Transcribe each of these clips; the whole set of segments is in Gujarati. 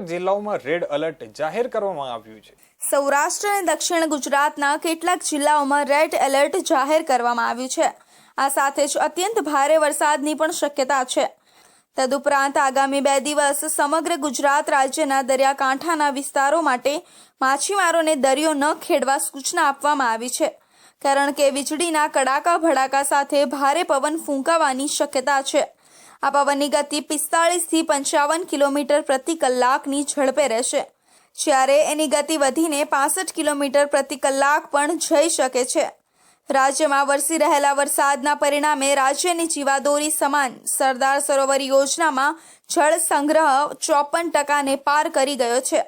જિલ્લાઓમાં રેડ એલર્ટ જાહેર કરવામાં આવ્યું છે. સૌરાષ્ટ્ર અને દક્ષિણ ગુજરાતના કેટલાક જિલ્લાઓમાં રેડ એલર્ટ જાહેર કરવામાં આવ્યું છે. આ સાથે જ અત્યંત ભારે વરસાદની પણ શક્યતા છે. તદુપરાંત આગામી બે દિવસ સમગ્ર ગુજરાત રાજ્યના દરિયાકાંઠાના વિસ્તારો માટે માછીમારોને દરિયો ન ખેડવા સૂચના આપવામાં આવી છે. કારણ કે વીજળીના કડાકા ભડાકા સાથે ભારે પવન ફૂંકાવાની શક્યતા છે. આ પવનની ગતિ પિસ્તાળીસથી પંચાવન કિલોમીટર પ્રતિ કલાકની ઝડપે રહેશે. જ્યારે એની ગતિ વધીને પાસઠ કિલોમીટર પ્રતિ કલાક પણ જઈ શકે છે. રાજ્યમાં વરસી રહેલા વરસાદના પરિણામે રાજ્યની જીવાદોરી સમાન. સરદાર સરોવર યોજનામાં જળ સંગ્રહ ચોપન ટકાને પાર કરી ગયો છે.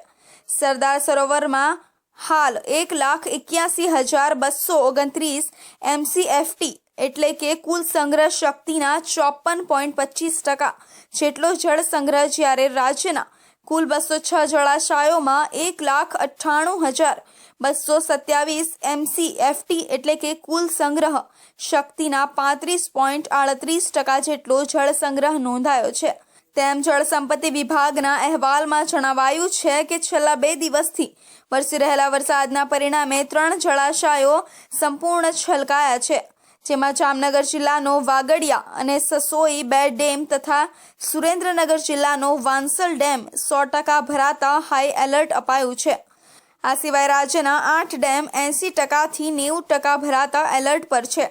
સરદાર સરોવરમાં હાલ એક લાખ એક્યાસી હજાર બસો ઓગણત્રીસ એમસીએફટી એટલે કે કુલ સંગ્રહ શક્તિના ચોપન પોઈન્ટ પચીસ ટકા. જેટલો જળ સંગ્રહ જ્યારે રાજ્યના કુલ બસો છ જળાશયોમાં એક લાખ અઠ્ઠાણું હજાર બસો સત્યાવીસ એમસીએફટી એટલે કે કુલ સંગ્રહ શક્તિના પાંત્રીસ પોઈન્ટ આડત્રીસ ટકા જેટલો જળ સંગ્રહ નોંધાયો છે. તેમ જળ સંપત્તિ વિભાગના અહેવાલમાં જણાવાયું છે કે છેલ્લા બે દિવસથી વરસી રહેલા વરસાદના પરિણામે ત્રણ જળાશયો સંપૂર્ણ છલકાયા છે. જેમાં જામનગર જિલ્લાનો વાગડિયા અને સસોઈ બે ડેમ તથા સુરેન્દ્રનગર જિલ્લાનો વાંસલ ડેમ સો ટકા ભરાતા હાઈ એલર્ટ અપાયું છે. આ સિવાય રાજ્યના આઠ ડેમ એંસી ટકાથી નેવું ટકા ભરાતા એલર્ટ પર છે.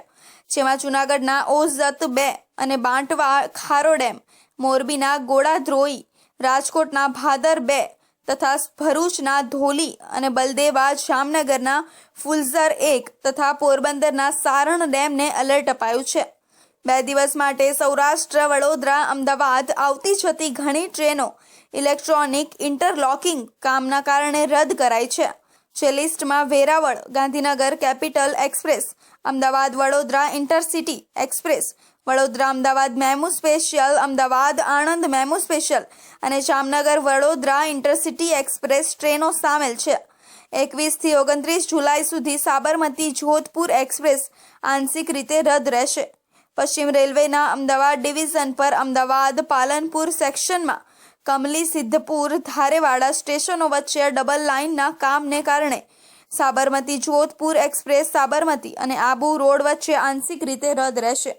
જેમાં જૂનાગઢના ઓઝત બે અને બાંટવા ખારો ડેમ, મોરબીના ગોળાધ્રોઈ રાજકોટના ભાદર બે તથા ભરૂચના ધોલી અને બલદેવા જામનગરના ફુલઝર એક તથા પોરબંદરના સારણ ડેમને એલર્ટ અપાયું છે. બે દિવસ માટે સૌરાષ્ટ્ર, વડોદરા, અમદાવાદ આવતી જતી ઘણી ટ્રેનો ઇલેક્ટ્રોનિક ઇન્ટરલોકિંગ કામના કારણે રદ કરાઈ છે. જે લિસ્ટમાં Veraval, Gandhinagar capital express, Ahmedabad, Vadodara intercity express Vadodara Ahmedabad MEMU special, Ahmedabad Anand MEMU special અને જામનગર વડોદરા ઇન્ટરસિટી એક્સપ્રેસ ટ્રેનો સામેલ છે. એકવીસથી ઓગણત્રીસ જુલાઈ સુધી સાબરમતી જોધપુર એક્સપ્રેસ આંશિક રીતે રદ રહેશે. પશ્ચિમ રેલવેના અમદાવાદ ડિવિઝન પર અમદાવાદ પાલનપુર સેક્શનમાં કમલી સિદ્ધપુર ધારેવાડા સ્ટેશનો વચ્ચે ડબલ લાઇનના કામને કારણે સાબરમતી જોધપુર એક્સપ્રેસ સાબરમતી અને આબુ રોડ વચ્ચે આંશિક રીતે રદ રહેશે.